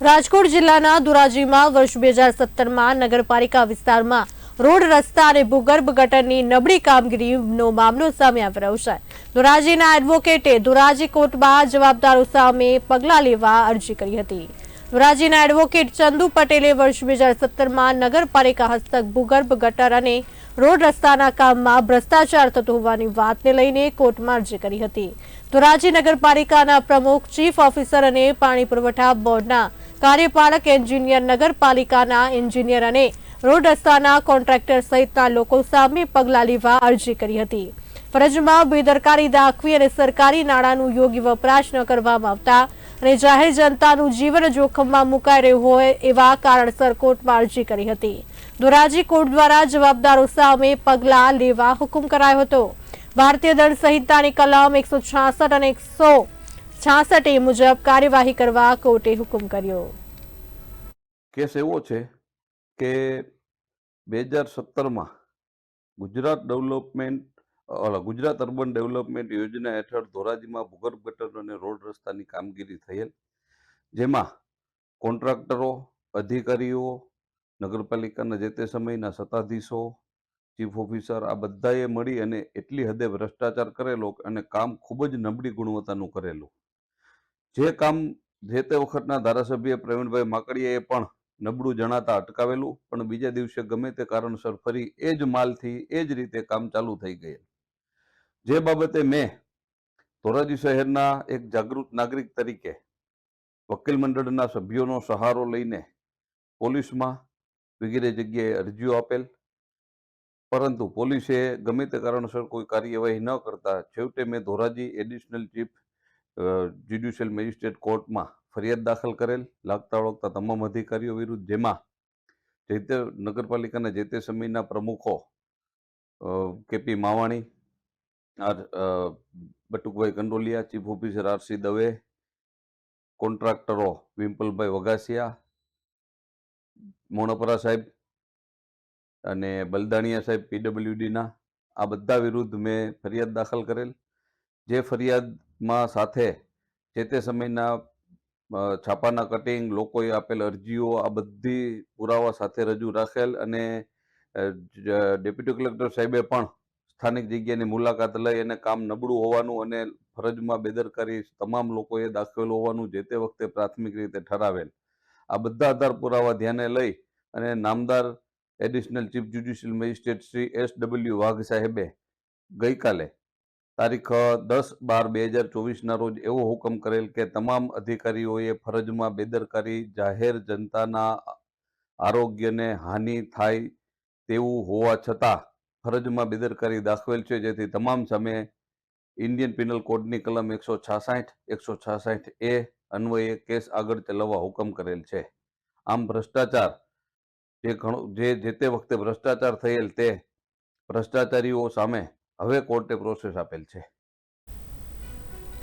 રાજકોટ જિલ્લાના ધોરાજીમાં વર્ષ બે હજાર સત્તરમાં નગરપાલિકા વિસ્તારમાં રોડ, રસ્તા અને ભૂગર્ભ ગટરની નબળી કામગીરીનો મામલો સામે આવી રહ્યો છે. ધોરાજીના એડવોકેટે ધોરાજી કોર્ટમાં જવાબદારો સામે પગલાં લેવા અરજી કરી હતી. ધોરાજીના એડવોકેટ ચંદુ પટેલે વર્ષ બે હજાર સત્તરમાં નગરપાલિકા હસ્તક, ભૂગર્ભ ગટર અને રોડ, રસ્તાના કામમાં ભ્રષ્ટાચાર થતો હોવાની વાતને લઈને કોર્ટમાં અરજી કરી હતી. ધોરાજી નગરપાલિકાના પ્રમુખ, ચીફ ઓફિસર અને પાણી પુરવઠા બોર્ડના કાર્યપાલક એન્જિનિયર નગરપાલિકાના એન્જિનિયર અને રોડ રસ્તાના કોન્ટ્રાક્ટર સહિતના લોકો સામે પગલાં લેવા અરજી કરી હતી. ફરજમાં બેદરકારી દાખવી અને સરકારી નાણાંનું યોગ્ય વપરાશ ન કરવામાં આવતા અને જાહેર જનતાનું જીવન જોખમમાં મુકાઈ રહ્યું હોય એવા કારણસર કોર્ટમાં અરજી કરી હતી. ધોરાજી કોર્ટ દ્વારા જવાબદારો સામે પગલાં લેવા હુકમ કરાયો હતો. ભારતીય દંડ સંહિતાની કલમ એકસો છાસઠ અને એકસો છાસઠ એ મુજબ કાર્યવાહી કરવા કોર્ટે હુકમ કર્યો. કેસ એવો છે કે બે હજાર સત્તરમાં Gujarat development Gujarat urban development યોજના હેઠળ ધોરાજીમાં ભૂગર્ભ ગટર અને રોડ રસ્તાની કામગીરી થયેલ, જેમાં કોન્ટ્રાક્ટરો, અધિકારીઓ, નગરપાલિકાના જે તે સમયના સત્તાધીશો, ચીફ ઓફિસર આ બધાએ મળી અને એટલી હદે ભ્રષ્ટાચાર કરેલો અને કામ ખૂબ જ નબળી ગુણવત્તાનું કરેલું. જે કામ જે તે વખતના ધારાસભ્ય પ્રવીણભાઈ માકડીયાએ પણ નબળું જણાતા અટકાવેલું, પણ બીજા દિવસે ગમે તે કારણસર ફરી એ જ માલથી એ જ રીતે કામ ચાલુ થઈ ગયેલ. જે બાબતે મેં ધોરાજી શહેરના એક જાગૃત નાગરિક તરીકે વકીલ મંડળના સભ્યોનો સહારો લઈને પોલીસમાં વગેરે જગ્યાએ અરજીઓ આપેલ. પરંતુ પોલીસે ગમે તે કારણસર કોઈ કાર્યવાહી ન કરતા છેવટે મેં Dhoraji additional chief judicial magistrate કોર્ટમાં ફરિયાદ દાખલ કરેલ, લાગતા વળગતા તમામ અધિકારીઓ વિરુદ્ધ જેમાં જે તે નગરપાલિકાના જે તે સમયના પ્રમુખો K P Mavani, R Batukbhai Kandoliya, chief officer R C Dave, કોન્ટ્રાક્ટરો Vimpalbhai Vagasiya Monpara સાહેબ અને બલદાણિયા સાહેબ પીડબ્લ્યુડીના, આ બધા વિરુદ્ધ મેં ફરિયાદ દાખલ કરેલ. જે ફરિયાદમાં સાથે જે તે સમયના છાપાના કટિંગ લોકોએ આપેલ અરજીઓ, આ બધી પુરાવા સાથે રજૂ રાખેલ અને ડેપ્યુટી કલેક્ટર સાહેબે પણ સ્થાનિક જગ્યાની મુલાકાત લઈ અને કામ નબળું હોવાનું અને ફરજમાં બેદરકારી તમામ લોકોએ દાખવેલ હોવાનું જે તે વખતે પ્રાથમિક રીતે ઠરાવેલ. આ બધા આધાર પુરાવા ધ્યાને લઈ અને નામદાર additional chief judicial magistrate Shri S W Vagh સાહેબે ગઈકાલે તારીખ દસ બાર બે હજાર ચોવીસના રોજ એવો હુકમ કરેલ કે તમામ અધિકારીઓએ ફરજમાં બેદરકારી, જાહેર જનતાના આરોગ્યને હાનિ થાય તેવું હોવા છતાં ફરજમાં બેદરકારી દાખવેલ છે. જેથી તમામ સામે ઇન્ડિયન પિનલ કોડની કલમ એકસો છાસઠ એકસો છાસઠ એ અન્વયે કેસ આગળ ચલાવવા હુકમ કરેલ છે. આમ ભ્રષ્ટાચાર જે ઘણો, જે જે તે વખતે ભ્રષ્ટાચાર થયેલ તે ભ્રષ્ટાચારીઓ સામે હવે કોર્ટે પ્રોસેસ આપેલ છે.